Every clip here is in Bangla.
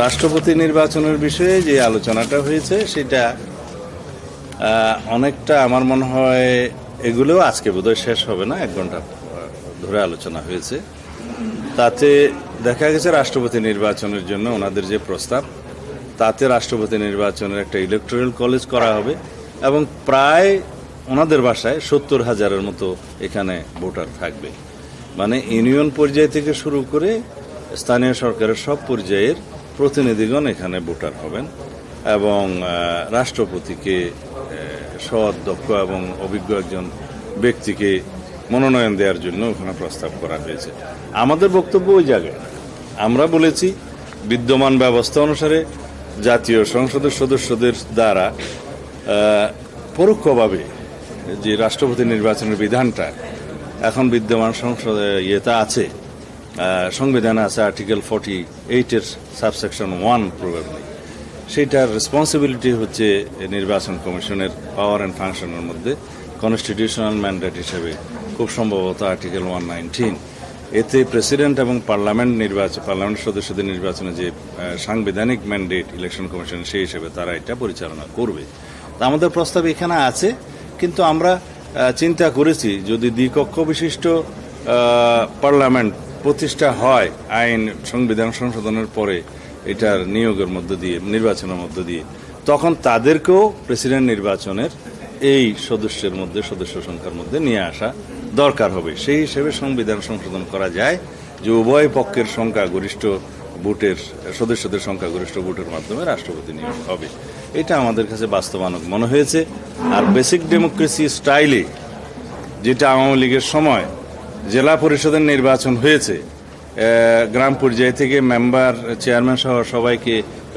রাষ্ট্রপতি নির্বাচনের বিষয়ে যে আলোচনাটা হয়েছে, সেটা অনেকটা আমার মনে হয় এগুলোও আজকে বোধহয় শেষ হবে না, এক ঘণ্টা ধরে আলোচনা হয়েছে। তাতে দেখা গেছে রাষ্ট্রপতি নির্বাচনের জন্য ওনাদের যে প্রস্তাব, তাতে রাষ্ট্রপতি নির্বাচনের একটা ইলেকট্রাল কলেজ করা হবে এবং প্রায় ওনাদের বাসায় সত্তর হাজারের মতো এখানে ভোটার থাকবে। মানে ইউনিয়ন পর্যায় থেকে শুরু করে স্থানীয় সরকারের সব পর্যায়ের প্রতিনিধিগণ এখানে ভোটার হবেন এবং রাষ্ট্রপতিকে সৎ দক্ষ এবং অভিজ্ঞ একজন ব্যক্তিকে মনোনয়ন দেওয়ার জন্য ওখানে প্রস্তাব করা হয়েছে। আমাদের বক্তব্য ওই জায়গায়। আমরা বলেছি, বিদ্যমান ব্যবস্থা অনুসারে জাতীয় সংসদের সদস্যদের দ্বারা পরোক্ষভাবে যে রাষ্ট্রপতি নির্বাচনের বিধানটা এখন বিদ্যমান সংসদ, ইয়েতে আছে সংবিধানে আছে আর্টিকেল ফর্টি এইটের সাবসেকশন ওয়ান প্রবাবলি সেইটার রেসপন্সিবিলিটি হচ্ছে নির্বাচন কমিশনের পাওয়ার অ্যান্ড ফাংশনের মধ্যে কনস্টিটিউশনাল ম্যান্ডেট হিসেবে, খুব সম্ভবত আর্টিকেল ওয়ান নাইনটিন এতে প্রেসিডেন্ট এবং পার্লামেন্ট নির্বাচন পার্লামেন্ট সদস্যদের নির্বাচনে যে সাংবিধানিক ম্যান্ডেট ইলেকশন কমিশন সেই হিসেবে তারা এটা পরিচালনা করবে। তা আমাদের প্রস্তাব এখানে আছে, কিন্তু আমরা চিন্তা করেছি যদি দ্বিকক্ষ বিশিষ্ট পার্লামেন্ট প্রতিষ্ঠা হয় আইন সংবিধান সংশোধনের পরে এটার নিয়োগের মধ্য দিয়ে, নির্বাচনের মধ্য দিয়ে, তখন তাদেরকেও প্রেসিডেন্ট নির্বাচনের এই সদস্যের মধ্যে, সদস্য সংখ্যার মধ্যে নিয়ে আসা দরকার হবে। সেই হিসেবে সংবিধান সংশোধন করা যায় যে উভয় পক্ষের সংখ্যা গরিষ্ঠ ভোটের, সদস্যদের সংখ্যা গরিষ্ঠ ভোটের মাধ্যমে রাষ্ট্রপতি নিয়োগ হবে। এটা আমাদের কাছে বাস্তবায়নক মনে হয়েছে। আর বেসিক ডেমোক্রেসি স্টাইলে যেটা আওয়ামী লীগের সময় জেলা পরিষদের নির্বাচন হয়েছে গ্রাম পর্যায় থেকে মেম্বার, চেয়ারম্যান সহ সবাইকে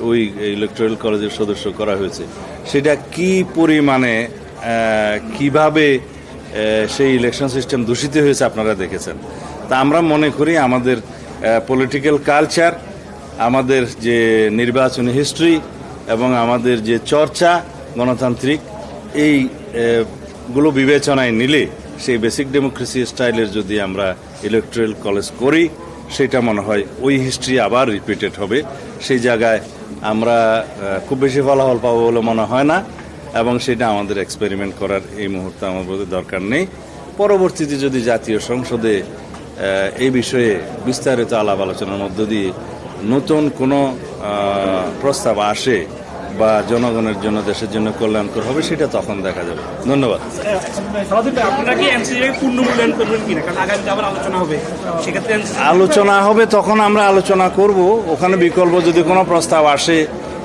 ওই ইলেকট্রাল কলেজের সদস্য করা হয়েছে। সেটা কি পরিমাণে কীভাবে সেই ইলেকশন সিস্টেম দূষিত হয়েছে আপনারা দেখেছেন। তা আমরা মনে করি আমাদের পলিটিক্যাল কালচার আমাদের যে নির্বাচনী হিস্ট্রি এবং আমাদের যে চর্চা গণতান্ত্রিক এইগুলো বিবেচনায় নিলে সেই বেসিক ডেমোক্রেসি স্টাইলের যদি আমরা ইলেকট্রাল কলেজ করি, সেটা মনে হয় ওই হিস্ট্রি আবার রিপিটেড হবে। সেই জায়গায় আমরা খুব বেশি ফলাফল পাবো বলে মনে হয় না এবং সেটা আমাদের এক্সপেরিমেন্ট করার এই মুহূর্তে আমার বোধহয় দরকার নেই। পরবর্তীতে যদি জাতীয় সংসদে এই বিষয়ে বিস্তারিত আলাপ আলোচনার মধ্য দিয়ে নতুন কোনো প্রস্তাব আসে বা জনগণের জন্য দেশের জন্য কল্যাণকর হবে সেটা তখন দেখা যাবে। ধন্যবাদ। সালাদুল ভাই, আপনারা কি এনসিসি পূর্ণ মূল্যায়ন করবেন কিনা? কারণ আগামীতে আবার আলোচনা হবে। সেক্ষেত্রে NCCR আলোচনা হবে তখন আমরা আলোচনা করব। ওখানে বিকল্প যদি কোনো প্রস্তাব আসে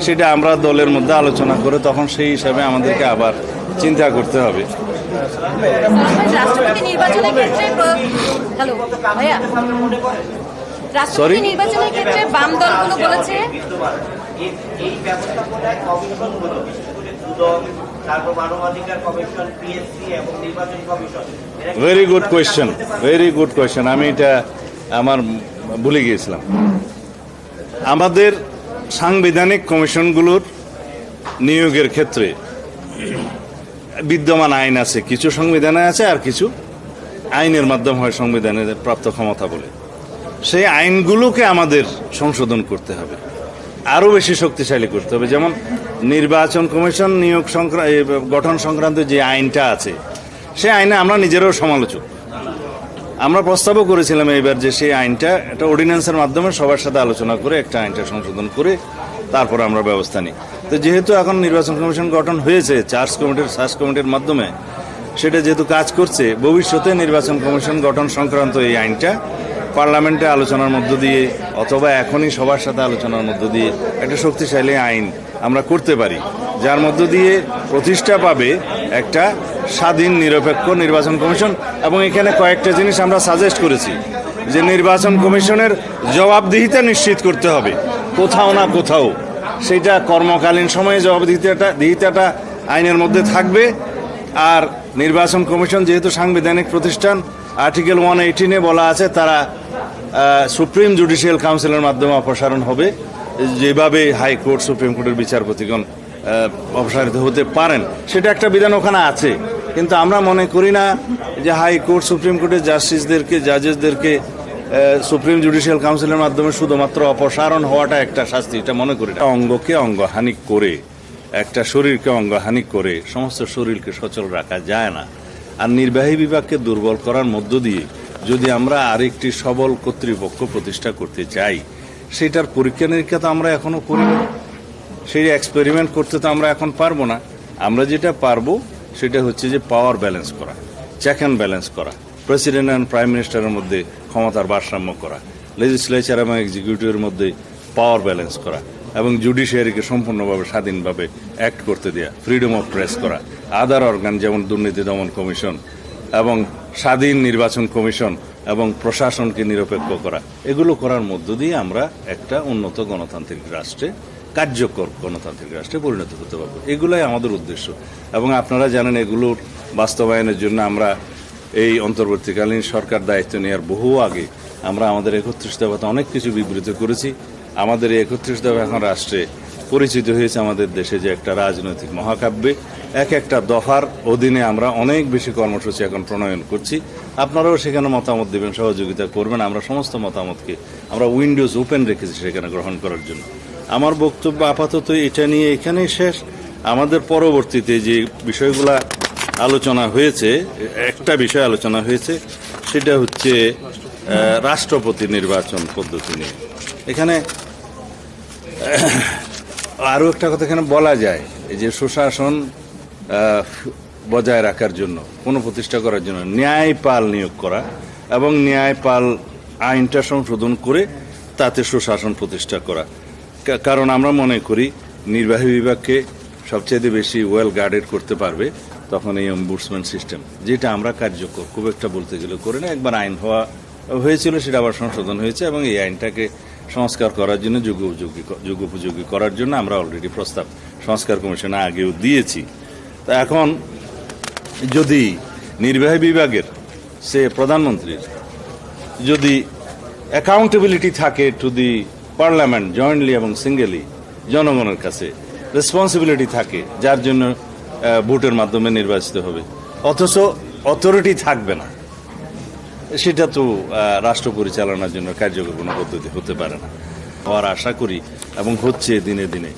সেটা আমরা দলের মধ্যে আলোচনা করে তখন সেই হিসাবে আমাদেরকে আবার চিন্তা করতে হবে? রাষ্ট্রপতি নির্বাচনের ক্ষেত্রে বাম দলগুলো বলেছে এই ব্যবস্থাপনায় কমিশনগুলো বিশেষ করে দুদক তারপর মানবাধিকার কমিশন পিএসসি এবং নির্বাচন commission. Very good question very good question আমি এটা আমার ভুলে গিয়েছিলাম। আমাদের সাংবিধানিক কমিশনগুলোর নিয়োগের ক্ষেত্রে বিদ্যমান আইন আছে কিছু সংবিধানে আছে আর কিছু আইনের মাধ্যমে হয় সংবিধানের প্রাপ্ত ক্ষমতা বলে। সেই আইনগুলোকে আমাদের সংশোধন করতে হবে। আরও বেশি শক্তিশালী করতে হবে। যেমন নির্বাচন কমিশন নিয়োগ সংক্রান্ত গঠন সংক্রান্ত যে আইনটা আছে, সেই আইনে আমরা নিজেরাও সমালোচক। আমরা প্রস্তাবও করেছিলাম এইবার যে সেই আইনটা একটা অর্ডিন্যান্সের মাধ্যমে সবার সাথে আলোচনা করে একটা আইনটা সংশোধন করে তারপর আমরা ব্যবস্থা নিই। তো যেহেতু এখন নির্বাচন কমিশন গঠন হয়েছে চার্জ কমিটির, সার্চ কমিটির মাধ্যমে, সেটা যেহেতু কাজ করছে, ভবিষ্যতে নির্বাচন কমিশন গঠন সংক্রান্ত এই আইনটা পার্লামেন্টে আলোচনার মধ্য দিয়ে অথবা এখনই সবার সাথে আলোচনার মধ্য দিয়ে একটা শক্তিশালী আইন আমরা করতে পারি, যার মধ্য দিয়ে প্রতিষ্ঠা পাবে একটা স্বাধীন নিরপেক্ষ নির্বাচন কমিশন। এবং এখানে কয়েকটা জিনিস আমরা সাজেস্ট করেছি, যে নির্বাচন কমিশনের জবাবদিহিতা নিশ্চিত করতে হবে, কোথাও না কোথাও। সেটা কর্মকালীন সময়ে জবাবদিহিতাটা, দিহিতাটা আইনের মধ্যে থাকবে। আর নির্বাচন কমিশন যেহেতু সাংবিধানিক প্রতিষ্ঠান আর্টিকেল ওয়ান এইটিনে বলা আছে, তারা সুপ্রিম জুডিশিয়াল কাউন্সিলের মাধ্যমে অপসারণ হবে, যেভাবে হাইকোর্ট সুপ্রিম কোর্টের বিচারপতিগণ অপসারিত হতে পারেন সেটা একটা বিধান ওখানে আছে, কিন্তু আমরা মনে করি না যে হাইকোর্ট সুপ্রিম কোর্টের জাস্টিসদেরকে, জাজেসদেরকে সুপ্রিম জুডিশিয়াল কাউন্সিলের মাধ্যমে শুধুমাত্র অপসারণ হওয়াটা একটা শাস্তি, এটা মনে করি না। অঙ্গকে অঙ্গহানি করে, একটা শরীরকে অঙ্গহানি করে, সমস্ত শরীরকে সচল রাখা যায় না আর নির্বাহী বিভাগকে দুর্বল করার মধ্য দিয়ে যদি আমরা আরেকটি সবল কর্তৃপক্ষ প্রতিষ্ঠা করতে চাই, সেটার পরীক্ষা নিরীক্ষা তো আমরা এখনও করিনি সেই এক্সপেরিমেন্ট করতে তো আমরা এখন পারব না। আমরা যেটা পারব সেটা হচ্ছে যে পাওয়ার ব্যালেন্স করা চেক অ্যান্ড ব্যালেন্স করা প্রেসিডেন্ট অ্যান্ড প্রাইম মিনিস্টারের মধ্যে ক্ষমতার ভারসাম্য করা লেজিসলেচার এবং এক্সিকিউটিভের মধ্যে পাওয়ার ব্যালেন্স করা। এবং জুডিশিয়ারিকে সম্পূর্ণভাবে স্বাধীনভাবে অ্যাক্ট করতে দেওয়া ফ্রিডম অফ প্রেস করা আদার অর্গান যেমন দুর্নীতি দমন কমিশন এবং স্বাধীন নির্বাচন কমিশন এবং প্রশাসনকে নিরপেক্ষ করা, এগুলো করার মধ্য দিয়ে আমরা একটা উন্নত গণতান্ত্রিক রাষ্ট্রে, কার্যকর গণতান্ত্রিক রাষ্ট্রে পরিণত হতে পারব। এগুলাই আমাদের উদ্দেশ্য। এবং আপনারা জানেন এগুলোর বাস্তবায়নের জন্য আমরা এই অন্তর্বর্তীকালীন সরকার দায়িত্ব নেওয়ার বহু আগে আমরা আমাদের একত্রিশ দফাতে অনেক কিছু বিবৃত করেছি। আমাদের এই একত্রিশ দফা এখন রাষ্ট্রে পরিচিত হয়েছে আমাদের দেশে যে একটা রাজনৈতিক মহাকাব্যে। এক একটা দফার অধীনে আমরা অনেক বেশি কর্মসূচি এখন প্রণয়ন করছি। আপনারাও সেখানে মতামত দেবেন, সহযোগিতা করবেন। আমরা সমস্ত মতামতকে আমরা উইন্ডোজ ওপেন রেখেছি সেখানে গ্রহণ করার জন্য। আমার বক্তব্য আপাতত এটা নিয়ে এখানেই শেষ। আমাদের পরবর্তীতে যে বিষয়গুলা আলোচনা হয়েছে, একটা বিষয় আলোচনা হয়েছে সেটা হচ্ছে রাষ্ট্রপতি নির্বাচন পদ্ধতি নিয়ে। এখানে আরও একটা কথা এখানে বলা যায় যে সুশাসন বজায় রাখার জন্য কোনো প্রতিষ্ঠা করার জন্য, ন্যায়পাল নিয়োগ করা এবং ন্যায়পাল আইনটা সংশোধন করে তাতে সুশাসন প্রতিষ্ঠা করা। কারণ আমরা মনে করি, নির্বাহী বিভাগকে সবচেয়ে বেশি ওয়েল গার্ডেড করতে পারবে। তখন এই অম্বুডসম্যান সিস্টেম যেটা আমরা কার্যকর, খুব একটা বলতে গেলে করে না, একবার আইন হওয়া হয়েছিল, সেটা আবার সংশোধন হয়েছে, এবং এই আইনটাকে সংস্কার করার জন্য, যুগ উপযোগী যুগ উপযোগী করার জন্য আমরা অলরেডি প্রস্তাব সংস্কার কমিশনে আগেও দিয়েছি। তা এখন যদি নির্বাহী বিভাগের, সে প্রধানমন্ত্রীর, যদি অ্যাকাউন্টেবিলিটি থাকে টু দি পার্লামেন্ট জয়েন্টলি এবং সিঙ্গেলি জনগণের কাছে রেসপন্সিবিলিটি থাকে, যার জন্য ভোটের মাধ্যমে নির্বাচিত হবে। অথচ অথরিটি থাকবে না। সেটা তো রাষ্ট্র পরিচালনার জন্য কার্যকর কোনো পদ্ধতি হতে পারে না। হওয়ার আশা করি এবং হচ্ছে দিনে দিনে।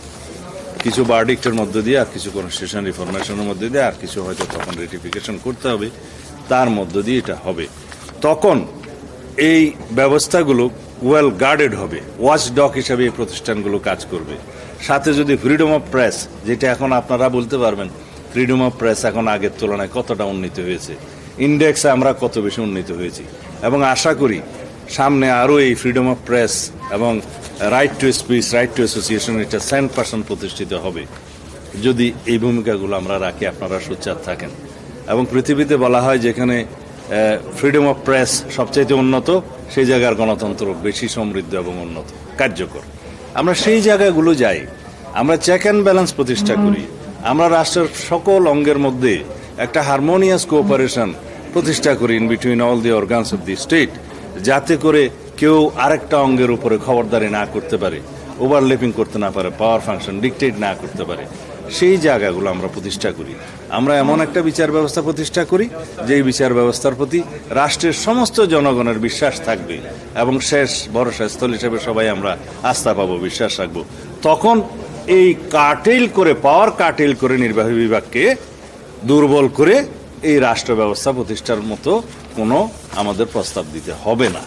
কিছু বার্ডিক্টের মধ্যে দিয়ে আর কিছু কনস্টিটিউশন রিফরমেশনের মধ্যে দিয়ে আর কিছু হয়তো তখন রেটিফিকেশন করতে হবে। তার মধ্য দিয়ে এটা হবে। তখন এই ব্যবস্থাগুলো ওয়েল গার্ডেড হবে। ওয়াচ ডক হিসাবে এই প্রতিষ্ঠানগুলো কাজ করবে। সাথে যদি ফ্রিডম অফ প্রেস যেটা এখন আপনারা বলতে পারবেন ফ্রিডম অফ প্রেস এখন আগের তুলনায় কতটা উন্নীত হয়েছে? ইন্ডেক্সে আমরা কত বেশি উন্নীত হয়েছি? এবং আশা করি সামনে আরও এই ফ্রিডম অফ প্রেস এবং right to speech right to association এটা সেন্ট পার্সন প্রতিষ্ঠিত হবে। যদি এই ভূমিকাগুলো আমরা রাখি, আপনারা সোচ্চার থাকেন। এবং পৃথিবীতে বলা হয় যেখানে ফ্রিডম অফ প্রেস সবচাইতে উন্নত, সেই জায়গার গণতন্ত্র বেশি সমৃদ্ধ এবং উন্নত, কার্যকর। আমরা সেই জায়গাগুলো যাই, আমরা চেক অ্যান্ড ব্যালেন্স প্রতিষ্ঠা করি আমরা রাষ্ট্রের সকল অঙ্গের মধ্যে একটা হারমোনিয়াস কোঅপারেশন প্রতিষ্ঠা করি in between all the organs of the state যাতে করে কেউ আরেকটা অঙ্গের উপরে খবরদারি না করতে পারে ওভারলেপিং করতে না পারে পাওয়ার ফাংশন ডিকটেট না করতে পারে। সেই জায়গাগুলো আমরা প্রতিষ্ঠা করি। আমরা এমন একটা বিচার ব্যবস্থা প্রতিষ্ঠা করি, যেই বিচার ব্যবস্থার প্রতি রাষ্ট্রের সমস্ত জনগণের বিশ্বাস থাকবে এবং শেষ ভরসা স্থল হিসেবে সবাই আমরা আস্থা পাবো, বিশ্বাস রাখব। তখন এই কাটেল করে, পাওয়ার কাটেল করে নির্বাহী বিভাগকে দুর্বল করে এই রাষ্ট্র ব্যবস্থা প্রতিষ্ঠার মতো কোনো আমাদের প্রস্তাব দিতে হবে না।